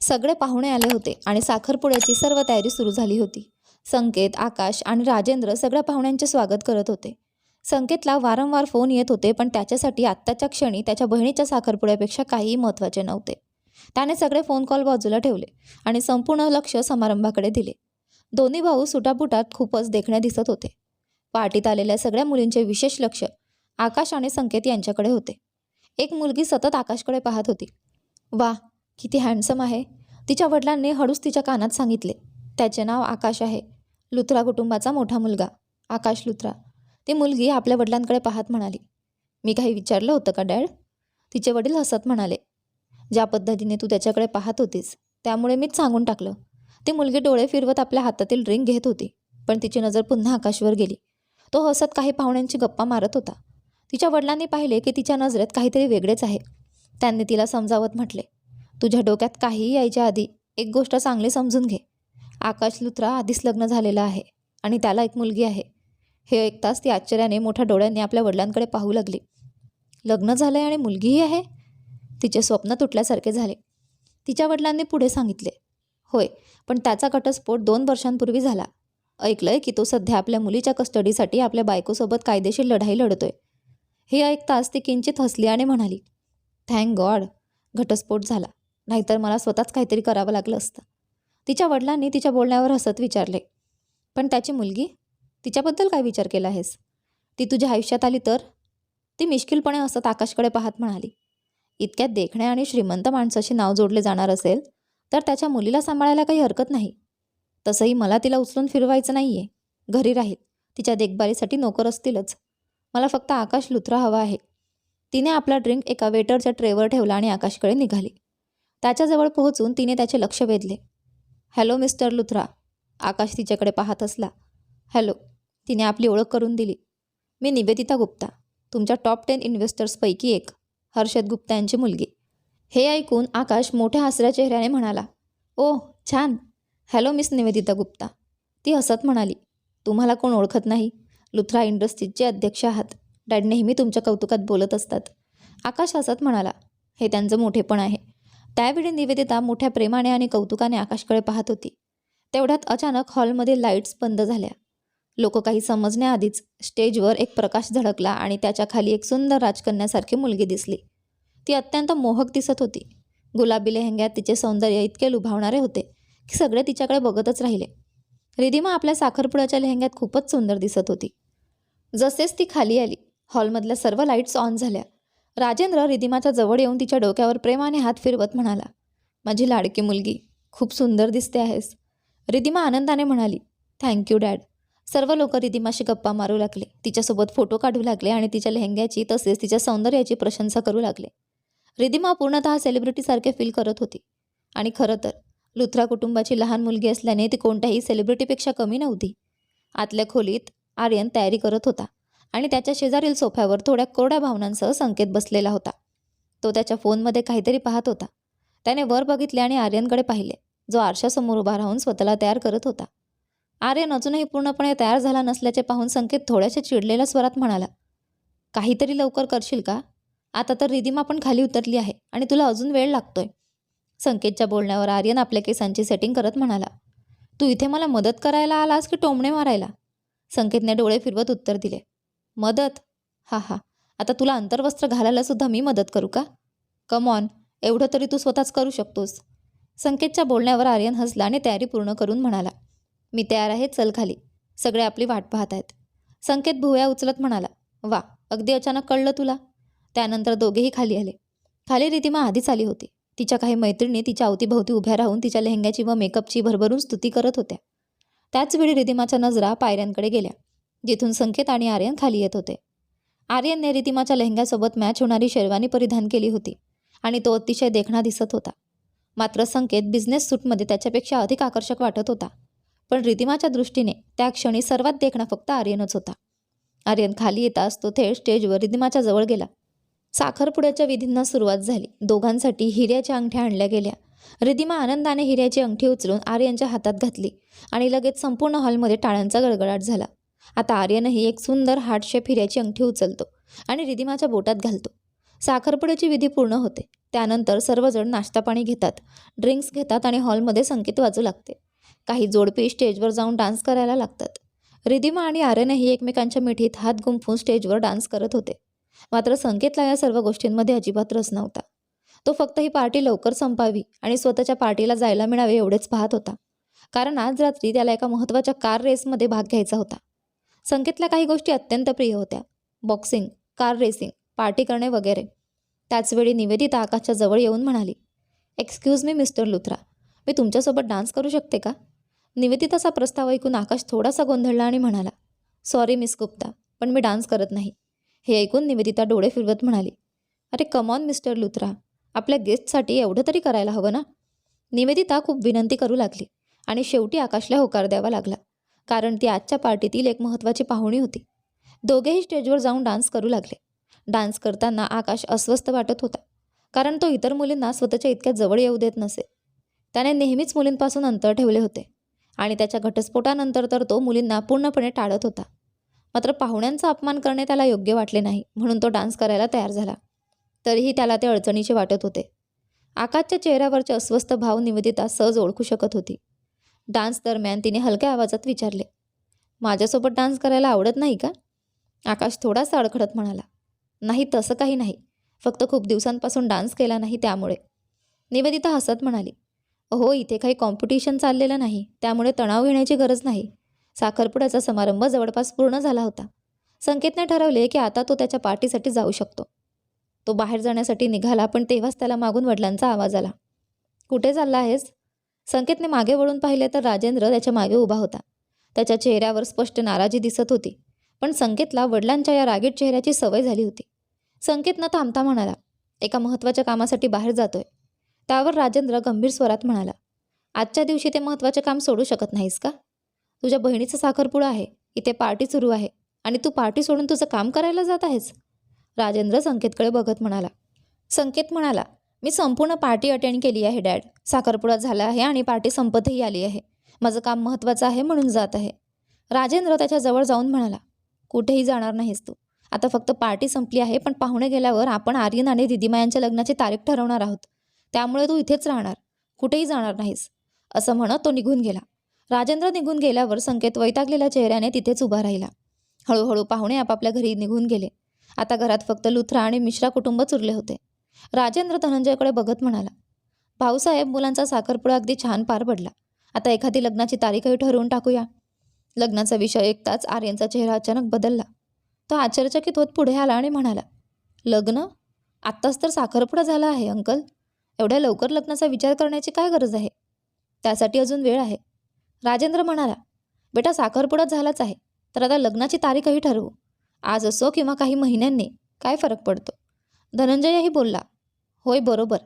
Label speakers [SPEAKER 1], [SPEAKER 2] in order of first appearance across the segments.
[SPEAKER 1] सगळे पाहुणे आले होते आणि साखरपुड्याची सर्व तयारी सुरू झाली होती. संकेत आकाश आणि राजेंद्र सगळ्या पाहुण्यांचे स्वागत करत होते. संकेतला वारंवार फोन येत होते पण त्याच्यासाठी आत्ताच्या क्षणी त्याच्या बहिणीच्या साखरपुड्यापेक्षा काहीही महत्त्वाचे नव्हते. त्याने सगळे फोन कॉल बाजूला ठेवले आणि संपूर्ण लक्ष समारंभाकडे दिले. दोन्ही भाऊ सुटापुटात खूपच देखण्या दिसत होते. पार्टीत आलेल्या सगळ्या मुलींचे विशेष लक्ष आकाश आणि संकेत यांच्याकडे होते. एक मुलगी सतत आकाशकडे पाहत होती. वा किती हँडसम आहे. तिच्या वडिलांनी हळूच तिच्या कानात सांगितले त्याचे नाव आकाश आहे. लुथरा कुटुंबाचा मोठा मुलगा आकाश लुथरा. ती मुलगी आपल्या वडिलांकडे पाहत म्हणाली मी काही विचारलं होतं का डॅड? तिचे वडील हसत म्हणाले ज्या पद्धतीने तू त्याच्याकडे पाहत होतीस त्यामुळे मीच सांगून टाकलं. ती मुलगी डोळे फिरवत आपल्या हातातील रिंग घेत होती पण तिची नजर पुन्हा आकाशवर गेली. तो हसत काही पाहुण्यांची गप्पा मारत होता. तिच्या वडिलांनी पाहिले की तिच्या नजरेत काहीतरी वेगळेच आहे. त्यांनी तिला समजावत म्हटले तुझ्या डोक्यात काहीही यायच्या आधी एक गोष्ट चांगली समजून घे. आकाश लुत्रा आधीच लग्न झालेलं आहे आणि त्याला एक मुलगी आहे. हे ऐकताच ती आश्चर्याने मोठ्या डोळ्यांनी आपल्या वडिलांकडे पाहू लागली. लग्न झालं आहे आणि मुलगीही आहे? तिचे स्वप्न तुटल्यासारखे झाले. तिच्या वडिलांनी पुढे सांगितले. होय पण त्याचा घटस्फोट दोन वर्षांपूर्वी झाला. ऐकलंय की तो सध्या आपल्या मुलीच्या कस्टडीसाठी आपल्या बायकोसोबत कायदेशीर लढाई लढतोय. हे ऐकताच ती किंचित हसली आणि म्हणाली थँक गॉड घटस्फोट झाला. नाहीतर मला स्वतःच काहीतरी करावं लागलं असतं. तिच्या वडिलांनी तिच्या बोलण्यावर हसत विचारले पण त्याची मुलगी? तिच्याबद्दल काय विचार केला आहेस? ती तुझ्या आयुष्यात आली तर? ती मिश्किलपणे हसत आकाशकडे पाहत म्हणाली इतक्यात देखण्या आणि श्रीमंत माणसाशी नाव जोडले जाणार असेल तर त्याच्या मुलीला सांभाळायला काही हरकत नाही. तसंही मला तिला उचलून फिरवायचं नाही आहे घरी राहील. तिच्या देखभालीसाठी नोकर असतीलच. मला फक्त आकाश लुथरा हवा आहे. तिने आपला ड्रिंक एका वेटरच्या ट्रेवर ठेवला आणि आकाशकडे निघाली. त्याच्याजवळ पोहोचून तिने त्याचे लक्ष वेधले. Hello mister Luthra. आकाश तिच्याकडे पाहत असला. हॅलो तिने आपली ओळख करून दिली. मी निवेदिता गुप्ता तुमच्या टॉप टेन इन्व्हेस्टर्सपैकी एक हर्षद गुप्ता यांची मुलगी. हे ऐकून आकाश मोठ्या हसऱ्या चेहऱ्याने म्हणाला ओ छान. Hello miss Nivedita Gupta. ती हसत म्हणाली तुम्हाला कोण ओळखत नाही? लुथरा इंडस्ट्रीजचे अध्यक्ष आहात. डॅड नेहमी तुमच्या कौतुकात बोलत असतात. आकाश हसत म्हणाला हे त्यांचं मोठेपण आहे. त्यावेळी निवेदिता मोठ्या प्रेमाने आणि कौतुकाने आकाशकडे पाहत होती. तेवढ्यात अचानक हॉलमध्ये लाईट्स बंद झाल्या. लोक काही समजण्याआधीच स्टेजवर एक प्रकाश झळकला आणि त्याच्याखाली एक सुंदर राजकन्यासारखी मुलगी दिसली. ती अत्यंत मोहक दिसत होती. गुलाबी लेहंग्यात तिचे सौंदर्य इतके लुभावणारे होते की सगळे तिच्याकडे बघतच राहिले. रिधिमा आपल्या साखरपुड्याच्या लेहंग्यात खूपच सुंदर दिसत होती. जसेच ती खाली आली हॉलमधल्या सर्व लाईट्स ऑन झाल्या. राजेंद्र रिदिमाच्या जवळ येऊन तिच्या डोक्यावर प्रेमाने हात फिरवत म्हणाला माझी लाडकी मुलगी खूप सुंदर दिसते आहेस. रिदिमा आनंदाने म्हणाली थँक्यू डॅड सर्व लोक रिदिमाशी गप्पा मारू लागले. तिच्यासोबत फोटो काढू लागले आणि तिच्या लेहंग्याची तसेच तिच्या सौंदर्याची प्रशंसा करू लागले. रिधिमा पूर्णतः सेलिब्रिटीसारखे फील करत होती. आणि खरं तर लुथरा कुटुंबाची लहान मुलगी असल्याने ती कोणत्याही सेलिब्रिटीपेक्षा कमी नव्हती. आतल्या खोलीत आर्यन तयारी करत होता. आणि त्याच्या शेजारील सोफ्यावर थोड्या कोरड्या भावनांसह संकेत बसलेला होता. तो त्याच्या फोनमध्ये काहीतरी पाहत होता. त्याने वर बघितले आणि आर्यनकडे पाहिले. जो आरशासमोर उभा राहून स्वतःला तयार करत होता. आर्यन अजूनही पूर्णपणे तयार झाला नसल्याचे पाहून संकेत थोड्याशा चिडलेल्या स्वरात म्हणाला काहीतरी लवकर करशील का? आता तर रिधिमा पण खाली उतरली आहे आणि तुला अजून वेळ लागतोय. संकेतच्या बोलण्यावर आर्यन आपल्या केसांची सेटिंग करत म्हणाला तू इथे मला मदत करायला आलास की टोमणे मारायला? संकेतने डोळे फिरवत उत्तर दिले मदत? हा हा. आता तुला अंतर्वस्त्र घालायला सुद्धा मी मदत करू का? कम ऑन एवढं तरी तू स्वतःच करू शकतोस. संकेतच्या बोलण्यावर आर्यन हसला आणि तयारी पूर्ण करून म्हणाला मी तयार आहे चल खाली. सगळे आपली वाट पाहत आहेत. संकेत भुवया उचलत म्हणाला वा अगदी अचानक कळलं तुला. त्यानंतर दोघेही खाली आले. खाली रितिमा आधीच आली होती. तिच्या काही मैत्रिणी तिच्या अवतीभोवती उभ्या राहून तिच्या लेहंग्याची व मेकअपची भरभरून स्तुती करत होत्या. त्याचवेळी रिदिमाच्या नजरा पायऱ्यांकडे गेल्या. जिथून संकेत आणि आर्यन खाली येत होते. आर्यनने रितिमाच्या लेहंग्यासोबत मॅच होणारी शेरवानी परिधान केली होती आणि तो अतिशय देखणा दिसत होता. मात्र संकेत बिझनेस सूटमध्ये त्याच्यापेक्षा अधिक आकर्षक वाटत होता. पण रितिमाच्या दृष्टीने त्या क्षणी सर्वात देखणा फक्त आर्यनच होता. आर्यन खाली येताच तो थेट स्टेजवर रिधिमाच्या जवळ गेला. साखरपुड्याच्या विधींना सुरुवात झाली. दोघांसाठी हिऱ्याच्या अंगठ्या आणल्या गेल्या. रिधिमा आनंदाने हिऱ्याची अंगठी उचलून आर्यनच्या हातात घातली आणि लगेच संपूर्ण हॉलमध्ये टाळ्यांचा गडगडाट झाला. आता आर्यनही एक सुंदर हार्ट शेप हिऱ्याची अंगठी उचलतो आणि रिधिमाच्या बोटात घालतो. साखरपुड्याची विधी पूर्ण होते. त्यानंतर सर्वजण नाश्ता पाणी घेतात ड्रिंक्स घेतात आणि हॉलमध्ये संगीत वाजू लागते. काही जोडपी स्टेजवर जाऊन डान्स करायला लागतात. रिदिमा आणि आर्यनही एकमेकांच्या मिठीत हात गुंफून स्टेजवर डान्स करत होते. मात्र संकेतला या सर्व गोष्टींमध्ये अजिबात रस नव्हता. तो फक्त ही पार्टी लवकर संपावी आणि स्वतःच्या पार्टीला जायला मिळावे एवढेच पाहत होता. कारण आज रात्री त्याला एका महत्त्वाच्या कार रेसमध्ये भाग घ्यायचा होता. संकेतला काही गोष्टी अत्यंत प्रिय होत्या. बॉक्सिंग कार रेसिंग पार्टी करणे वगैरे. त्याचवेळी निवेदिता आकाशच्या जवळ येऊन म्हणाली एक्सक्यूज मी मिस्टर लुथरा मी तुमच्यासोबत डान्स करू शकते का? निवेदिताचा प्रस्ताव ऐकून आकाश थोडासा गोंधळला आणि म्हणाला सॉरी मिस गुप्ता पण मी डान्स करत नाही. हे ऐकून निवेदिता डोळे फिरवत म्हणाली अरे कमॉन मिस्टर लुथरा आपल्या गेस्टसाठी एवढं तरी करायला हवं ना? निवेदिता खूप विनंती करू लागली आणि शेवटी आकाशला होकार द्यावा लागला. कारण ती आजच्या पार्टीतील एक महत्त्वाची पाहुणी होती. दोघेही स्टेजवर जाऊन डान्स करू लागले. डान्स करताना आकाश अस्वस्थ वाटत होता कारण तो इतर मुलींना स्वतःच्या इतक्या जवळ येऊ देत नसे. त्याने नेहमीच मुलींपासून अंतर ठेवले होते आणि त्याच्या घटस्फोटानंतर तर तो मुलींना पूर्णपणे टाळत होता. मात्र पाहुण्यांचा अपमान करणे त्याला योग्य वाटले नाही म्हणून तो डान्स करायला तयार झाला. तरीही त्याला ते अडचणीचे वाटत होते. आकाशच्या चेहऱ्यावरचे अस्वस्थ भाव निवेदिता सहज ओळखू शकत होती. डान्स दरम्यान तिने हलक्या आवाजात विचारले माझ्यासोबत डान्स करायला आवडत नाही का? आकाश थोडासा अडखडत म्हणाला नाही तसं काही नाही. फक्त खूप दिवसांपासून डान्स केला नाही त्यामुळे. निवेदिता हसत म्हणाली हो इथे काही कॉम्पिटिशन चाललेलं नाही त्यामुळे तणाव घेण्याची गरज नाही. साखरपुड्याचा समारंभ जवळपास पूर्ण झाला होता. संकेतने ठरवले की आता तो त्याच्या पार्टीसाठी जाऊ शकतो. तो बाहेर जाण्यासाठी निघाला पण तेव्हाच त्याला मागून वडिलांचा आवाज आला कुठे चालला आहेस? संकेतने मागे वळून पाहिले तर राजेंद्र त्याच्यामागे उभा होता. त्याच्या चेहऱ्यावर स्पष्ट नाराजी दिसत होती पण संकेतला वडिलांच्या या रागीट चेहऱ्याची सवय झाली होती. संकेत न थांबता म्हणाला एका महत्त्वाच्या कामासाठी बाहेर जातोय. त्यावर राजेंद्र गंभीर स्वरात म्हणाला आजच्या दिवशी ते महत्त्वाचे काम सोडू शकत नाहीस का? तुझ्या बहिणीचा साखरपुडा आहे इथे पार्टी सुरू आहे आणि तू पार्टी सोडून तुझं काम करायला जात आहेस? राजेंद्र संकेतकडे बघत म्हणाला. संकेत म्हणाला मी संपूर्ण पार्टी अटेंड केली आहे डॅड. साखरपुडा झाला आहे आणि पार्टी संपतही आली आहे. माझं काम महत्त्वाचं आहे म्हणून जात आहे. राजेंद्र त्याच्याजवळ जाऊन म्हणाला कुठेही जाणार नाहीस तू. आता फक्त पार्टी संपली आहे पण पाहुणे गेल्यावर आपण आर्यन आणि दिदीमायांच्या लग्नाची तारीख ठरवणार आहोत. त्यामुळे तू इथेच राहणार. कुठेही जाणार नाहीस. असं म्हणत तो निघून गेला. राजेंद्र निघून गेल्यावर संकेत वैतागलेल्या चेहऱ्याने तिथेच उभा राहिला. हळूहळू पाहुणे आपापल्या घरी निघून गेले. आता घरात फक्त लुथरा आणि मिश्रा कुटुंबच उरले होते. राजेंद्र धनंजयकडे बघत म्हणाला भाऊसाहेब मुलांचा साखरपुडा अगदी छान पार पडला. आता एखादी लग्नाची तारीखही ठरवून टाकूया. लग्नाचा विषय ऐकताच आर्यनचा चेहरा अचानक बदलला. तो आश्चर्यचकित होत पुढे आला आणि म्हणाला लग्न? आत्ताच तर साखरपुडा झाला आहे अंकल. एवढ्या लवकर लग्नाचा विचार करण्याची काय गरज आहे? त्यासाठी अजून वेळ आहे. राजेंद्र म्हणाला बेटा साखरपुडा झालाच आहे. तर आता लग्नाची तारीखही ठरवू. आज असो किंवा काही महिन्यांनी काय फरक पडतो? धनंजयही बोलला होय बरोबर.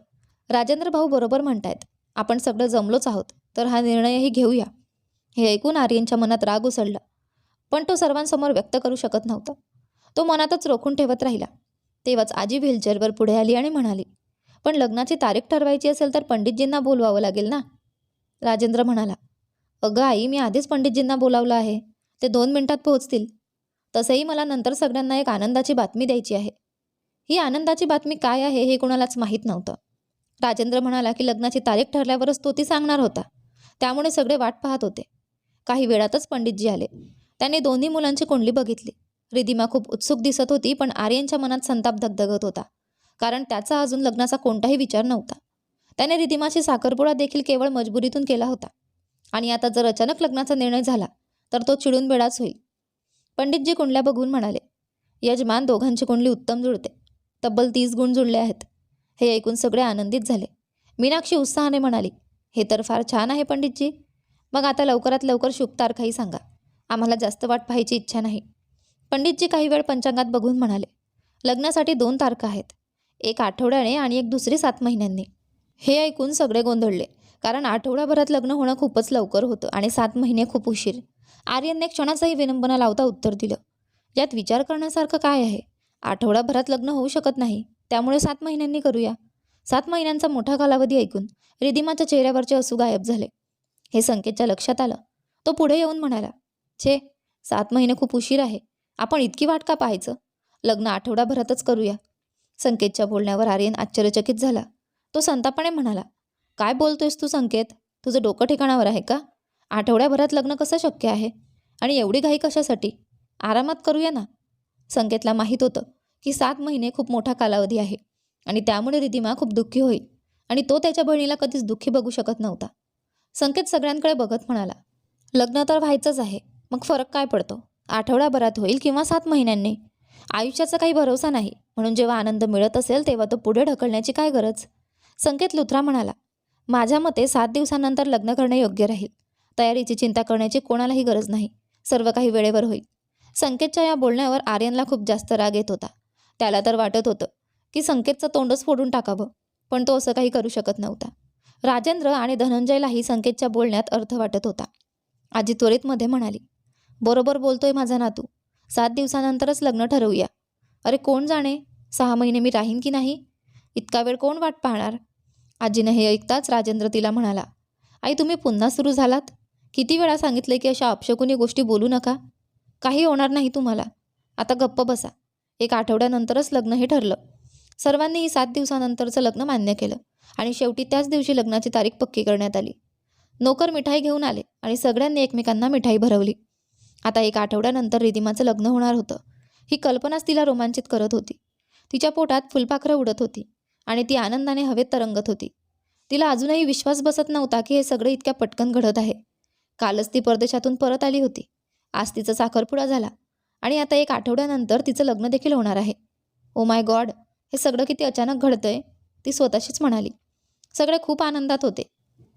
[SPEAKER 1] राजेंद्र भाऊ बरोबर म्हणतायत. आपण सगळं जमलोच आहोत तर हा निर्णयही घेऊया. हे ऐकून आर्यनच्या मनात राग उसळला पण तो सर्वांसमोर व्यक्त करू शकत नव्हता. तो मनातच रोखून ठेवत राहिला. तेव्हाच आजी व्हीलचेअरवर पुढे आली आणि म्हणाली पण लग्नाची तारीख ठरवायची असेल तर पंडितजींना बोलवावं लागेल ना? राजेंद्र म्हणाला अगं आई मी आधीच पंडितजींना बोलावलं आहे. ते दोन मिनिटात पोहोचतील. तसंही मला नंतर सगळ्यांना एक आनंदाची बातमी द्यायची आहे. ही आनंदाची बातमी काय आहे हे कोणालाच माहीत नव्हतं. राजेंद्र म्हणाला की लग्नाची तारीख ठरल्यावरच तो ती सांगणार होता. त्यामुळे सगळे वाट पाहत होते. काही वेळातच पंडितजी आले. त्यांनी दोन्ही मुलांची कुंडली बघितली. रिदिमा खूप उत्सुक दिसत होती पण आर्यनच्या मनात संताप धगधगत होता. कारण त्याचा अजून लग्नाचा कोणताही विचार नव्हता. त्याने रिदिमाशी साखरपुडा देखील केवळ मजबुरीतून केला होता. आणि आता जर अचानक लग्नाचा निर्णय झाला तर तो चिडून बेडाच होईल. पंडितजी कुंडल्या बघून म्हणाले यजमान दोघांची कुंडली उत्तम जुळते. तब्बल तीस गुण जुळले आहेत. हे ऐकून सगळे आनंदित झाले. मीनाक्षी उत्साहाने म्हणाली हे तर फार छान आहे पंडितजी. मग आता लवकरात लवकर शुभ तारखाही सांगा. आम्हाला जास्त वाट पाहायची इच्छा नाही. पंडितजी काही वेळ पंचांगात बघून म्हणाले लग्नासाठी दोन तारखा आहेत. एक आठवड्याने आणि एक दुसरी सात महिन्यांनी. हे ऐकून सगळे गोंधळले कारण आठवडाभरात लग्न होणं खूपच लवकर होतं आणि सात महिने खूप उशीर. आर्यनने क्षणाचाही विनंबना लावता उत्तर दिलं. यात विचार करण्यासारखं काय आहे? आठवडाभरात लग्न होऊ शकत नाही. त्यामुळे सात महिन्यांनी करूया. सात महिन्यांचा मोठा कालावधी ऐकून रिदिमाच्या चेहऱ्यावरचे असू गायब झाले. हे संकेतच्या लक्षात आलं. तो पुढे येऊन म्हणाला छे सात महिने खूप उशीर आहे. आपण इतकी वाट का पाहायचं? लग्न आठवडाभरातच करूया. संकेतच्या बोलण्यावर आर्यन आश्चर्यचकित झाला. तो संतापणे म्हणाला काय बोलतोयस तू संकेत? तुझं डोकं ठिकाणावर आहे का? आठवड्याभरात लग्न कसं शक्य आहे? आणि एवढी घाई कशासाठी? आरामात करूया ना? संकेतला माहीत होतं की सात महिने खूप मोठा कालावधी आहे. आणि त्यामुळे रिधिमा खूप दुःखी होईल. आणि तो त्याच्या बहिणीला कधीच दुःखी बघू शकत नव्हता. संकेत सगळ्यांकडे बघत म्हणाला लग्न तर व्हायचंच आहे मग फरक काय पडतो? आठवड्याभरात होईल किंवा सात महिन्यांनी? आयुष्याचा काही भरोसा नाही म्हणून जेव्हा आनंद मिळत असेल तेव्हा तो पुढे ढकलण्याची काय गरज? संकेत लुथरा म्हणाला माझ्या मते सात दिवसानंतर लग्न करणे योग्य राहील. तयारीची चिंता करण्याची कोणालाही गरज नाही. सर्व काही वेळेवर होईल. संकेतच्या या बोलण्यावर आर्यनला खूप जास्त राग येत होता. त्याला तर वाटत होतं की संकेतचं तोंडच फोडून टाकावं पण तो असं काही करू शकत नव्हता. राजेंद्र आणि धनंजयलाही संकेतच्या बोलण्यात अर्थ वाटत होता. आजी त्वरितमध्ये म्हणाली बरोबर बोलतोय माझा नातू. सात दिवसानंतरच लग्न ठरवूया. अरे कोण जाणे? सहा महिने मी राहीन की नाही? इतका वेळ कोण वाट पाहणार? आजीनं हे ऐकताच राजेंद्र तिला म्हणाला आई तुम्ही पुन्हा सुरू झालात? किती वेळा सांगितले की अशा अपशकुनी गोष्टी बोलू नका? काही होणार नाही तुम्हाला. आता गप्प बसा. एक आठवड्यानंतरच लग्न हे ठरलं. सर्वांनीही सात दिवसानंतरचं लग्न मान्य केलं आणि शेवटी त्याच दिवशी लग्नाची तारीख पक्की करण्यात आली. नोकर मिठाई घेऊन आले आणि सगळ्यांनी एकमेकांना मिठाई भरवली. आता एक आठवड्यानंतर रिदिमाचं लग्न होणार होतं. ही कल्पनाच तिला रोमांचित करत होती. तिच्या पोटात फुलपाखरं उडत होती आणि ती आनंदाने हवेत तरंगत होती. तिला अजूनही विश्वास बसत नव्हता की हे सगळं इतक्या पटकन घडत आहे. कालच ती परदेशातून परत आली होती. आज तिचा साखरपुडा झाला. आणि आता एक आठवड्यानंतर तिचं लग्न देखील होणार आहे. ओ माय गॉड हे सगळं किती अचानक घडतंय? ती स्वतःशीच म्हणाली. सगळे खूप आनंदात होते.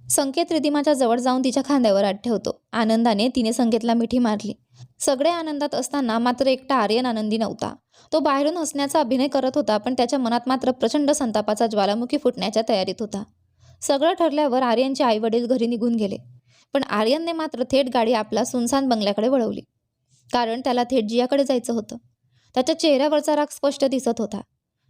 [SPEAKER 1] संकेत रिदिमाच्या जवळ जाऊन तिच्या खांद्यावर हात ठेवतो. आनंदाने तिने संकेतला मिठी मारली. सगळे आनंदात असताना मात्र एकटा आर्यन आनंदी नव्हता. तो बाहेरून हसण्याचा अभिनय करत होता पण त्याच्या मनात मात्र प्रचंड संतापाचा ज्वालामुखी फुटण्याच्या तयारीत होता. सगळं ठरल्यावर आर्यनचे आईवडील घरी निघून गेले. पण आर्यनने मात्र थेट गाडी आपला सुनसान बंगल्याकडे वळवली. कारण त्याला थेट जियाकडे जायचं होतं. त्याच्या चेहऱ्यावरचा राग स्पष्ट दिसत होता.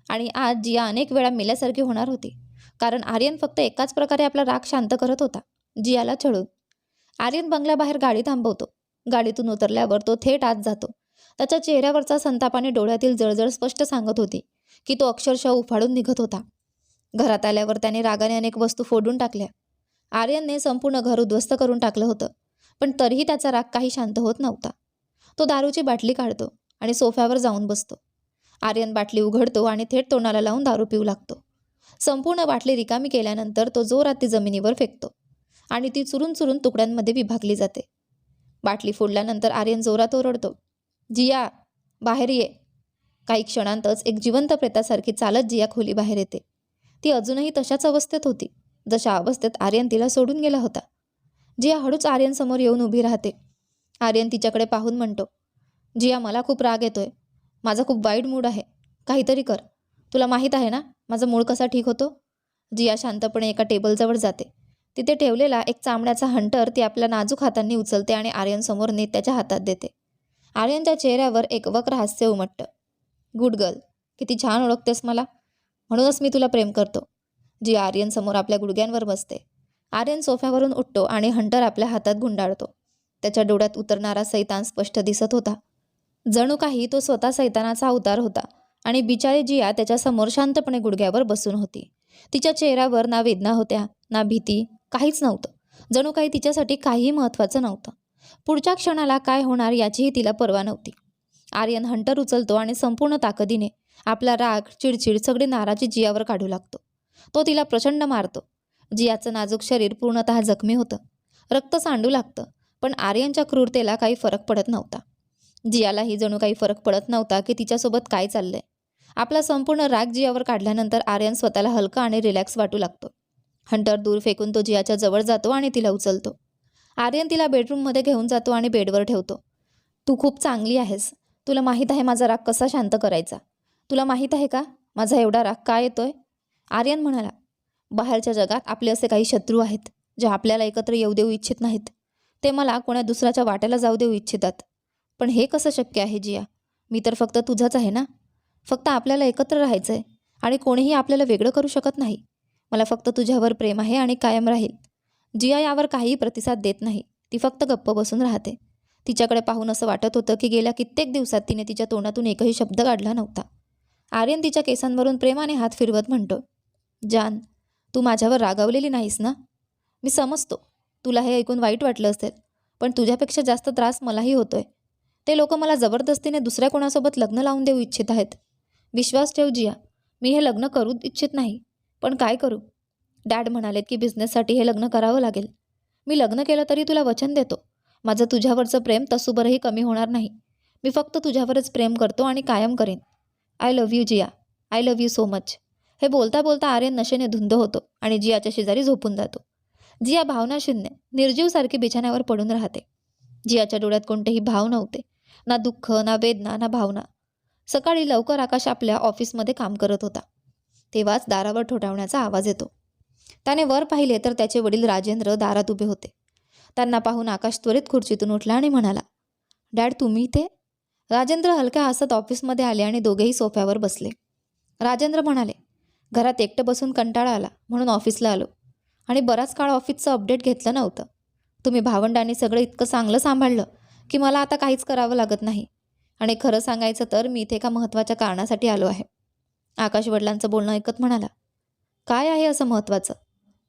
[SPEAKER 1] आणि आज जिया अनेक वेळा मेल्यासारखी होणार होती. कारण आर्यन फक्त एकाच प्रकारे आपला राग शांत करत होता. जियाला छळून. आर्यन बंगल्याबाहेर गाडी थांबवतो. गाडीतून उतरल्यावर तो थेट आत जातो. त्याच्या चेहऱ्यावरचा संतापाने डोळ्यातील जळजळ स्पष्ट सांगत होती की तो अक्षरशः उफाडून निघत होता. घरात आल्यावर त्याने रागाने अनेक वस्तू फोडून टाकल्या. आर्यनने संपूर्ण घर उद्ध्वस्त करून टाकलं होतं पण तरीही त्याचा राग काही शांत होत नव्हता. तो दारूची बाटली काढतो आणि सोफ्यावर जाऊन बसतो. आर्यन बाटली उघडतो आणि थेट तोंडाला लावून दारू पिऊ लागतो. संपूर्ण बाटली रिकामी केल्यानंतर तो जोरात ती जमिनीवर फेकतो आणि ती चुरून चुरून तुकड्यांमध्ये विभागली जाते. बाटली फोडल्यानंतर आर्यन जोरात ओरडतो जिया बाहेर ये. काही क्षणांतच एक जिवंत प्रेतासारखी चालत जिया खोली बाहेर येते. ती अजूनही तशाच अवस्थेत होती जशा अवस्थेत आर्यन तिला सोडून गेला होता. जिया हळूच आर्यन समोर येऊन उभी राहते. आर्यन तिच्याकडे पाहून म्हणतो जिया मला खूप राग येतोय. माझा खूप वाईट मूड आहे. काहीतरी कर. तुला माहीत आहे ना माझा मूड कसा ठीक होतो जिया शांतपणे एका टेबलजवळ जाते. तिथे ठेवलेला एक चामड्याचा हंटर ती आपल्या नाजूक हातांनी उचलते आणि आर्यनसमोर नेत त्याच्या हातात देते. आर्यनच्या चेहऱ्यावर एक वक्र हास्य उमटतं. गुड गर्ल किती छान ओळखतेस मला. म्हणूनच मी तुला प्रेम करतो. जी आर्यन समोर आपल्या गुडघ्यांवर बसते. आर्यन सोफ्यावरून उठतो आणि हंटर आपल्या हातात गुंडाळतो. त्याच्या डोळ्यात उतरणारा सैतान स्पष्ट दिसत होता. जणू काही तो स्वतः सैतानाचा अवतार होता आणि बिचारी जिया त्याच्यासमोर शांतपणे गुडघ्यावर बसून होती. तिच्या चेहऱ्यावर ना वेदना होत्या ना भीती काहीच नव्हतं. जणू काही तिच्यासाठी काहीही महत्त्वाचं नव्हतं. पुढच्या क्षणाला काय होणार याचीही तिला पर्वा नव्हती. आर्यन हंटर उचलतो आणि संपूर्ण ताकदीने आपला राग चिडचिड सगळी नाराजी जियावर काढू लागतो. तो तिला प्रचंड मारतो. जियाचं नाजूक शरीर पूर्णतः जखमी होतं. रक्त सांडू लागतं. पण आर्यनच्या क्रूरतेला काही फरक पडत नव्हता. जियालाही जणू काही फरक पडत नव्हता की तिच्यासोबत काय चाललंय. आपला संपूर्ण राग जियावर काढल्यानंतर आर्यन स्वतःला हलका आणि रिलॅक्स वाटू लागतो. हंटर दूर फेकून तो जियाच्या जवळ जातो आणि तिला उचलतो. आर्यन तिला बेडरूममध्ये घेऊन जातो आणि बेडवर ठेवतो. तू खूप चांगली आहेस. तुला माहीत आहे माझा राग कसा शांत करायचा? तुला माहीत आहे का? माझा एवढा राग का येतोय? आर्यन म्हणाला. बाहेरच्या जगात आपले असे काही शत्रू आहेत जे आपल्याला एकत्र येऊ देऊ इच्छित नाहीत. ते मला कोणा दुसऱ्याच्या वाट्याला जाऊ देऊ इच्छितात. पण हे कसं शक्य आहे जिया? मी तर फक्त तुझाच आहे ना? फक्त आपल्याला एकत्र राहायचं आहे आणि कोणीही आपल्याला वेगळं करू शकत नाही. मला फक्त तुझ्यावर प्रेम आहे आणि कायम राहील. जिया यावर काहीही प्रतिसाद देत नाही. ती फक्त गप्प बसून राहते. तिच्याकडे पाहून असं वाटत होतं की गेल्या कित्येक दिवसात तिने तिच्या तोंडातून एकही शब्द काढला नव्हता. आर्यन तिच्या केसांवरून प्रेमाने हात फिरवत म्हणतो जान तू माझ्यावर रागावलेली नाहीस ना? मी समजतो. तुला हे ऐकून वाईट वाटलं असेल पण तुझ्यापेक्षा जास्त त्रास मलाही होतोय. ते लोक मला जबरदस्तीने दुसऱ्या कोणासोबत लग्न लावून देऊ इच्छित आहेत. विश्वास ठेव जिया मी हे लग्न करू इच्छित नाही पण काय करू? डॅड म्हणालेत की बिझनेससाठी हे लग्न करावं लागेल. मी लग्न केलं तरी तुला वचन देतो. माझं तुझ्यावरचं प्रेम तसूबरही कमी होणार नाही. मी फक्त तुझ्यावरच प्रेम करतो आणि कायम करेन. I love you Jiya I love you so much. हे बोलता बोलता आर्यन नशेने धुंद होतो आणि जियाच्या शेजारी झोपून जातो. जिया भावनाशून्य निर्जीवसारखी बिछाण्यावर पडून राहते. जियाच्या डोळ्यात कोणतेही भाव नव्हते. ना दुःख ना वेदना ना भावना. सकाळी लवकर आकाश आपल्या ऑफिसमध्ये काम करत होता. तेव्हाच दारावर ठोठावण्याचा आवाज येतो. त्याने वर पाहिले तर त्याचे वडील राजेंद्र दारात उभे होते. त्यांना पाहून आकाश त्वरित खुर्चीतून उठला आणि म्हणाला डॅड तुम्ही इथे? राजेंद्र हलक्या हसत ऑफिसमध्ये आले आणि दोघेही सोफ्यावर बसले. राजेंद्र म्हणाले घरात एकटं बसून कंटाळा आला म्हणून ऑफिसला आलो. आणि बराच काळ ऑफिसचं अपडेट घेतलं नव्हतं. तुम्ही भावंडांनी सगळं इतकं चांगलं सांभाळलं की मला आता काहीच करावं लागत नाही. आणि खरं सांगायचं तर मी इथे एका महत्त्वाच्या कारणासाठी आलो आहे. आकाश वडिलांचं बोलणं ऐकत म्हणाला काय आहे असं महत्त्वाचं?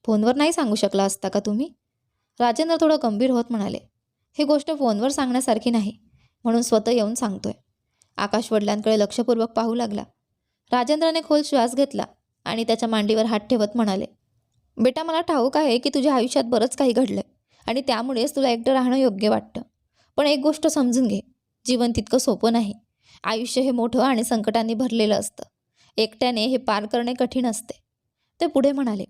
[SPEAKER 1] फोनवर नाही सांगू शकला असता का तुम्ही? राजेंद्र थोडं गंभीर होत म्हणाले ही गोष्ट फोनवर सांगण्यासारखी नाही म्हणून स्वतः येऊन सांगतोय. आकाश वडिलांकडे लक्षपूर्वक पाहू लागला. राजेंद्रने खोल श्वास घेतला आणि त्याच्या मांडीवर हात ठेवत म्हणाले बेटा मला ठाऊक आहे की तुझ्या आयुष्यात बरंच काही घडलंय आणि त्यामुळेच तुला एकटं राहणं योग्य वाटतं. पण एक गोष्ट समजून घे जीवन तितकं सोपं नाही. आयुष्य हे मोठं आणि संकटांनी भरलेलं असतं. एकट्याने हे पार करणे कठीण असते. ते पुढे म्हणाले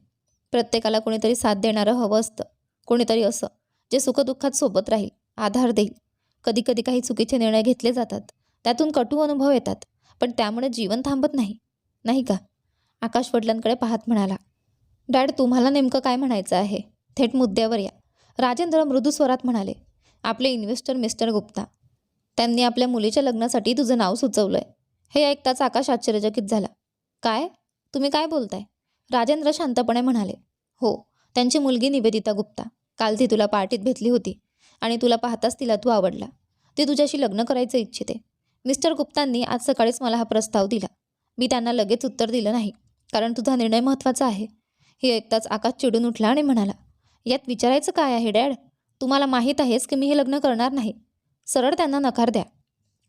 [SPEAKER 1] प्रत्येकाला कोणीतरी साथ देणारं हवं असतं. कोणीतरी असं जे सुखदुःखात सोबत राहील आधार देईल. कधी कधी काही चुकीचे निर्णय घेतले जातात. त्यातून कटू अनुभव येतात. पण त्यामुळे जीवन थांबत नाही. नाही का? आकाश वडिलांकडे पाहत म्हणाला डॅड तुम्हाला नेमकं काय म्हणायचं आहे? थेट मुद्द्यावर या. राजेंद्र मृदू स्वरात म्हणाले आपले इन्व्हेस्टर मिस्टर गुप्ता त्यांनी आपल्या मुलीच्या लग्नासाठी तुझं नाव सुचवलंय. हे ऐकताच आकाश आश्चर्यचकित झाला. काय? तुम्ही काय बोलताय? राजेंद्र शांतपणे म्हणाले हो त्यांची मुलगी निवेदिता गुप्ता. काल ती तुला पार्टीत भेटली होती आणि तुला पाहताच तिला तू आवडला. ती तुझ्याशी लग्न करायचं इच्छिते. मिस्टर गुप्तांनी आज सकाळीच मला हा प्रस्ताव दिला. मी त्यांना लगेच उत्तर दिलं नाही कारण तुझा निर्णय महत्त्वाचा आहे. हे ऐकताच आकाश चिडून उठला आणि म्हणाला यात विचारायचं काय आहे डॅड? तुम्हाला माहीत आहेच की मी हे लग्न करणार नाही. सरळ त्यांना नकार द्या.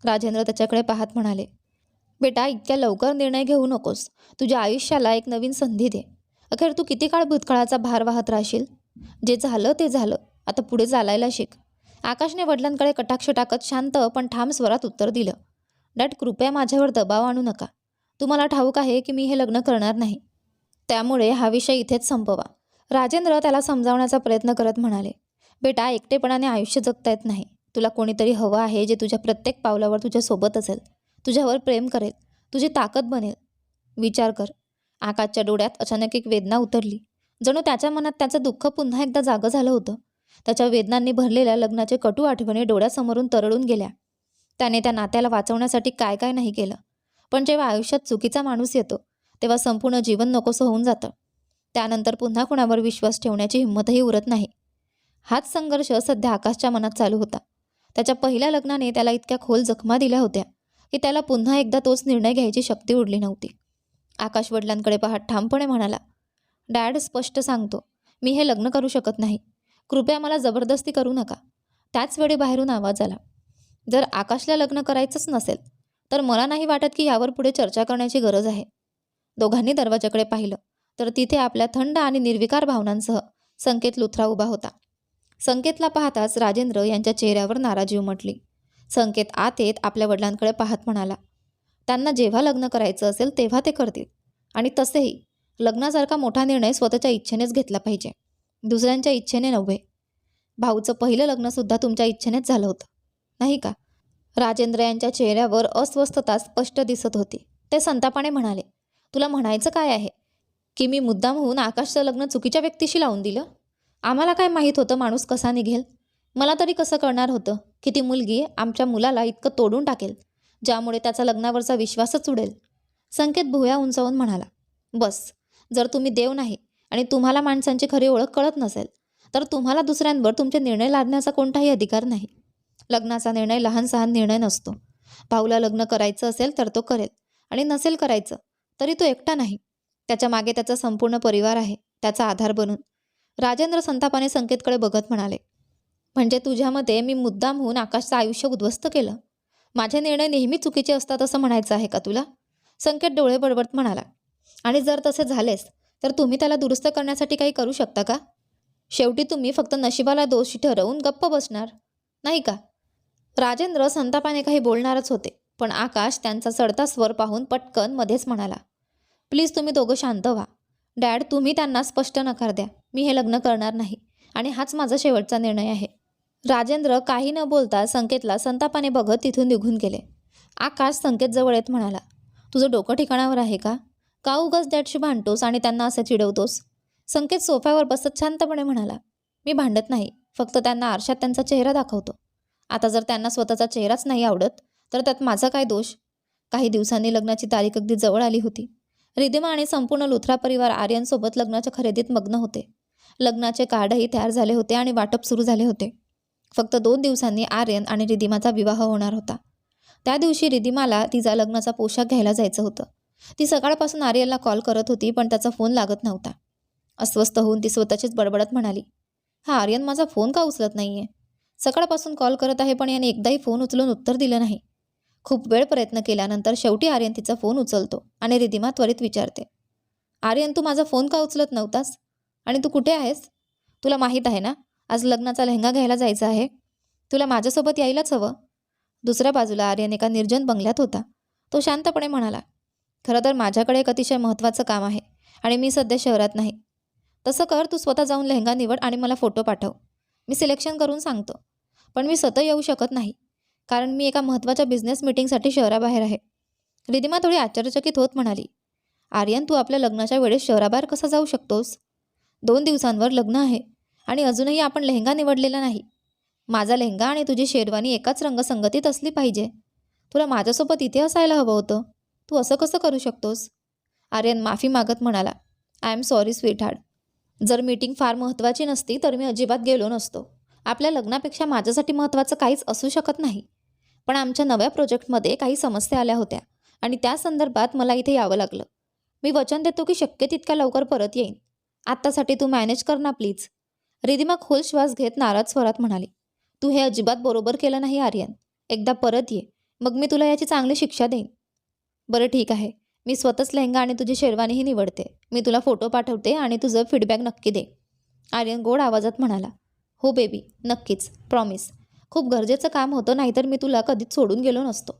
[SPEAKER 1] राजेंद्र त्याच्याकडे पाहत म्हणाले बेटा इतक्या लवकर निर्णय घेऊ नकोस. तुझ्या आयुष्याला एक नवीन संधी दे. अखेर तू किती काळ भूतकाळाचा भार वाहत राहशील? जे झालं ते झालं. आता पुढे चालायला शिक. आकाशने वडिलांकडे कटाक्ष टाकत शांत पण ठाम स्वरात उत्तर दिलं डॅड कृपया माझ्यावर दबाव आणू नका. तुम्हाला ठाऊक आहे की मी हे लग्न करणार नाही. त्यामुळे हा विषय इथेच संपवा. राजेंद्र त्याला समजावण्याचा प्रयत्न करत म्हणाले बेटा एकटेपणाने आयुष्य जगता येत नाही. तुला कोणीतरी हवं आहे जे तुझ्या प्रत्येक पावलावर तुझ्यासोबत असेल. तुझ्यावर प्रेम करेल. तुझी ताकद बनेल. विचार कर. आकाशच्या डोळ्यात अचानक एक वेदना उतरली. जणू त्याच्या मनात त्याचं दुःख पुन्हा एकदा जागं झालं होतं. त्याच्या वेदनांनी भरलेल्या लग्नाचे कटू आठवणी डोळ्यासमोरून तरळून गेल्या. त्याने त्या नात्याला वाचवण्यासाठी काय काय नाही केलं. पण जेव्हा आयुष्यात चुकीचा माणूस येतो तेव्हा संपूर्ण जीवन नकोसं होऊन जातं. त्यानंतर पुन्हा कुणावर विश्वास ठेवण्याची हिंमतही उरत नाही. हाच संघर्ष सध्या आकाशच्या मनात चालू होता. त्याच्या पहिल्या लग्नाने त्याला इतक्या खोल जखमा दिल्या होत्या की त्याला पुन्हा एकदा तोच निर्णय घ्यायची शक्ती उरली नव्हती. आकाश वडिलांकडे पाहत ठामपणे म्हणाला डॅड स्पष्ट सांगतो मी हे लग्न करू शकत नाही. कृपया मला जबरदस्ती करू नका. त्याच वेळी बाहेरून आवाज आला जर आकाशला लग्न करायचंच नसेल तर मला नाही वाटत की यावर पुढे चर्चा करण्याची गरज आहे. दोघांनी दरवाजाकडे पाहिलं. तर तिथे आपल्या थंड आणि निर्विकार भावनांसह संकेत लुथरा उभा होता. संकेतला पाहताच राजेंद्र यांच्या चेहऱ्यावर नाराजी उमटली. संकेत आत येत आपल्या वडिलांकडे पाहत म्हणाला त्यांना जेव्हा लग्न करायचं असेल तेव्हा ते करतील. आणि तसेही लग्नासारखा मोठा निर्णय स्वतःच्या इच्छेनेच घेतला पाहिजे. दुसऱ्यांच्या इच्छेने नव्हे. भाऊचं पहिलं लग्नसुद्धा तुमच्या इच्छेनेच झालं होतं. नाही का? राजेंद्र यांच्या चेहऱ्यावर अस्वस्थता स्पष्ट दिसत होती. ते संतापाने म्हणाले तुला म्हणायचं काय आहे? की मी मुद्दाम होऊन आकाशचं लग्न चुकीच्या व्यक्तीशी लावून दिलं? आम्हाला काय माहीत होतं माणूस कसा निघेल? मला तरी कसं कळणार होतं की ती मुलगी आमच्या मुलाला इतकं तोडून टाकेल ज्यामुळे त्याचा लग्नावरचा विश्वासच उडेल? संकेत भुया उंचावून म्हणाला बस जर तुम्ही देव नाही आणि तुम्हाला माणसांची खरी ओळख कळत नसेल तर तुम्हाला दुसऱ्यांवर तुमचे निर्णय लादण्याचा कोणताही अधिकार नाही. लग्नाचा निर्णय लहान सहान निर्णय नसतो. भाऊला लग्न करायचं असेल तर तो करेल आणि नसेल करायचं तरी तो एकटा नाही. त्याच्यामागे त्याचा संपूर्ण परिवार आहे त्याचा आधार बनून. राजेंद्र संतापाने संकेतकडे बघत म्हणाले म्हणजे तुझ्यामध्ये मी मुद्दाम होऊन आकाशचं आयुष्य उद्ध्वस्त केलं? माझे निर्णय नेहमी चुकीचे असतात असं म्हणायचं आहे का तुला? संकेत डोळे बडबडत म्हणाला आणि जर तसे झालेस तर तुम्ही त्याला दुरुस्त करण्यासाठी काही करू शकता का? शेवटी तुम्ही फक्त नशिबाला दोषी ठरवून गप्प बसणार नाही का? राजेंद्र संतापाने काही बोलणारच होते पण आकाश त्यांचा चढता स्वर पाहून पटकन मध्येच म्हणाला प्लीज तुम्ही दोघं शांत व्हा. डॅड तुम्ही त्यांना स्पष्ट नकार द्या. मी हे लग्न करणार नाही. आणि हाच माझा शेवटचा निर्णय आहे. राजेंद्र काही न बोलता संकेतला संतापाने बघत तिथून निघून गेले. आकाश संकेतजवळ येत म्हणाला तुझं डोकं ठिकाणावर आहे का? का उगाच डॅडशी भांडतोस आणि त्यांना असं चिडवतोस? संकेत सोफ्यावर बसत शांतपणे म्हणाला मी भांडत नाही. फक्त त्यांना आरशात त्यांचा चेहरा दाखवतो. आता जर त्यांना स्वतःचा चेहराच नाही आवडत तर त्यात माझा काय दोष? काही दिवसांनी लग्नाची तारीख अगदी जवळ आली होती. रिदिमा आणि संपूर्ण लुथरा परिवार आर्यनसोबत लग्नाच्या खरेदीत मग्न होते. लग्नाचे कार्डही तयार झाले होते आणि वाटप सुरू झाले होते. फक्त दोन दिवसांनी आर्यन आणि रिदिमाचा विवाह होणार होता. त्या दिवशी रिदिमाला तिचा लग्नाचा पोशाख घ्यायला जायचं होतं. ती सकाळपासून आर्यनला कॉल करत होती पण त्याचा फोन लागत नव्हता. अस्वस्थ होऊन ती स्वतःचीच बडबडत म्हणाली हा आर्यन माझा फोन का उचलत नाहीये? सकाळपासून कॉल करत आहे पण याने एकदाही फोन उचलून उत्तर दिलं नाही. खूप वेळ प्रयत्न केल्यानंतर शेवटी आर्यन तिचा फोन उचलतो आणि रिदिमा त्वरित विचारते आर्यन तू माझा फोन का उचलत नव्हतास? आणि तू कुठे आहेस? तुला माहीत आहे ना आज लग्नाचा लेहंगा घ्यायला जायचा आहे. तुला माझ्यासोबत यायलाच हवं. दुसऱ्या बाजूला आर्यन एका निर्जन बंगल्यात होता. तो शांतपणे म्हणाला खरं तर माझ्याकडे एक अतिशय महत्त्वाचं काम आहे आणि मी सध्या शहरात नाही. तसं कर तू स्वतः जाऊन लेहंगा निवड आणि मला फोटो पाठव. मी सिलेक्शन करून सांगतो पण मी स्वतः येऊ शकत नाही. कारण मी एका महत्त्वाच्या बिझनेस मीटिंगसाठी शहराबाहेर आहे. रिदिमा थोडी आश्चर्यचकित होत म्हणाली आर्यन तू आपल्या लग्नाच्या वेळेस शहराबाहेर कसा जाऊ शकतोस? दोन दिवसांवर लग्न आहे आणि अजूनही आपण लेहंगा निवडलेला नाही. माझा लेहंगा आणि तुझी शेरवानी एकाच रंगसंगतीत असली पाहिजे. तुला माझ्यासोबत इथे असायला हवं होतं. तू असं कसं करू शकतोस? आर्यन माफी मागत म्हणाला I am sorry sweetheart जर मीटिंग फार महत्त्वाची नसती तर मी अजिबात गेलो नसतो. आपल्या लग्नापेक्षा माझ्यासाठी महत्त्वाचं काहीच असू शकत नाही. पण आमच्या नव्या प्रोजेक्टमध्ये काही समस्या आल्या होत्या आणि त्या संदर्भात मला इथे यावं लागलं. मी वचन देतो की शक्य तितक्या लवकर परत येईन. आत्तासाठी तू मॅनेज कर ना प्लीज. रिदिमा खोल श्वास घेत नाराज स्वरात म्हणाली. तू हे अजिबात बरोबर केलं नाही आर्यन. एकदा परत ये. मग मी तुला याची चांगली शिक्षा देईन. बरं ठीक आहे. मी स्वतःच लेहंगा आणि तुझी शेरवानीही निवडते. मी तुला फोटो पाठवते आणि तुझं फीडबॅक नक्की दे. आर्यन गोड आवाजात म्हणाला. हो बेबी. नक्कीच. प्रॉमिस. खूप गरजेचं काम होतं नाहीतर मी तुला कधीच सोडून गेलो नसतो.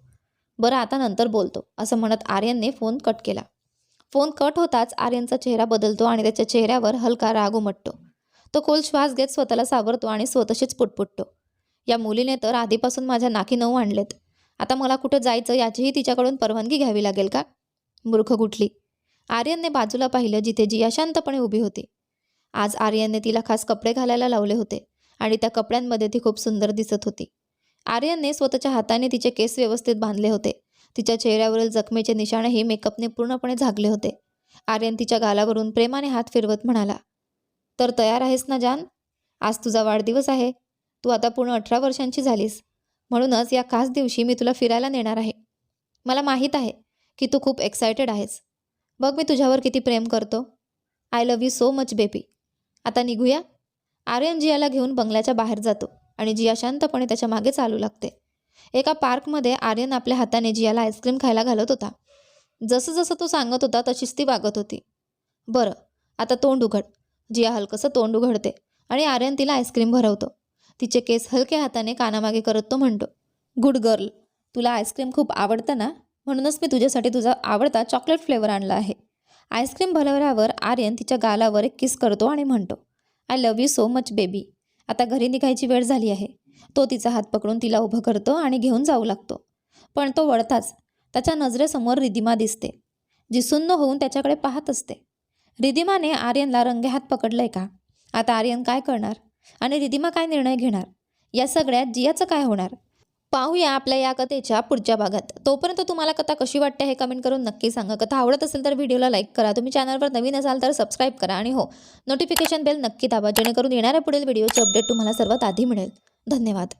[SPEAKER 1] बरं आता नंतर बोलतो असं म्हणत आर्यनने फोन कट केला. फोन कट होताच आर्यनचा चेहरा बदलतो आणि त्याच्या चेहऱ्यावर हलका राग उमटतो. तो खोल श्वास घेत स्वतःला सावरतो आणि स्वतःशीच पुटपुटतो. या मुलीने तर आधीपासून माझ्या नाकी नऊ आणलेत. आता मला कुठं जायचं याचीही तिच्याकडून परवानगी घ्यावी लागेल का? मूर्ख कुठली आर्यनने बाजूला पाहिलं जिथे जिया शांतपणे उभी होती. आज आर्यनने तिला खास कपडे घालायला लावले होते. आणि त्या कपड्यांमध्ये ती खूप सुंदर दिसत होती. आर्यनने स्वतःच्या हाताने तिचे केस व्यवस्थित बांधले होते. तिच्या चेहऱ्यावरील जखमेचे निशाणही मेकअपने पूर्णपणे झाकले होते. आर्यन तिच्या गालावरून प्रेमाने हात फिरवत म्हणाला तर तयार आहेस ना जान? आज तुझा वाढदिवस आहे. तू आता पूर्ण अठरा वर्षांची झालीस. म्हणूनच या खास दिवशी मी तुला फिरायला नेणार आहे. मला माहीत आहे की तू खूप एक्सायटेड आहेस. बघ मी तुझ्यावर किती प्रेम करतो. I love you so much baby आता निघूया? आर्यन जियाला घेऊन बंगल्याच्या बाहेर जातो आणि जिया शांतपणे त्याच्यामागे चालू लागते. एका पार्कमध्ये आर्यन आपल्या हाताने जियाला आईस्क्रीम खायला घालत होता. जसं जसं तो सांगत होता तशीच ती वागत होती. बरं आता तोंड उघड. जिया हलकंसं तोंड उघडते आणि आर्यन तिला आईस्क्रीम भरवतो. तिचे केस हलक्या हाताने कानामागे करत तो म्हणतो गुड गर्ल तुला आईस्क्रीम खूप आवडतं ना? म्हणूनच मी तुझ्यासाठी तुझा आवडता चॉकलेट फ्लेवर आणला आहे. आईस्क्रीम भरवल्यावर आर्यन तिच्या गालावर एक किस करतो आणि म्हणतो I love you so much baby. आता घरी निघायची वेळ झाली आहे. तो तिचा हात पकडून तिला उभं करतो आणि घेऊन जाऊ लागतो. पण तो वळताच त्याच्या नजरेसमोर रिदिमा दिसते. जी सुन्न होऊन त्याच्याकडे पाहत असते. रिदिमाने आर्यनला रंगे हात पकडलंय का? आता आर्यन काय करणार? आणि रिदिमा काय निर्णय घेणार? या सगळ्यात जियाचं काय होणार? पाहूया आपल्या या कथेच्या पुढच्या भागात. तोपर्यंत तुम्हाला कथा कशी वाटते हे कमेंट करून नक्की सांगा. कथा आवडत असेल तर व्हिडिओला लाईक करा. तुम्ही चॅनलवर नवीन असाल तर सबस्क्राईब करा आणि हो नोटिफिकेशन बेल नक्की दाबा जेणेकरून येणाऱ्या पुढील व्हिडिओचे अपडेट तुम्हाला सर्वात आधी मिळेल. धन्यवाद.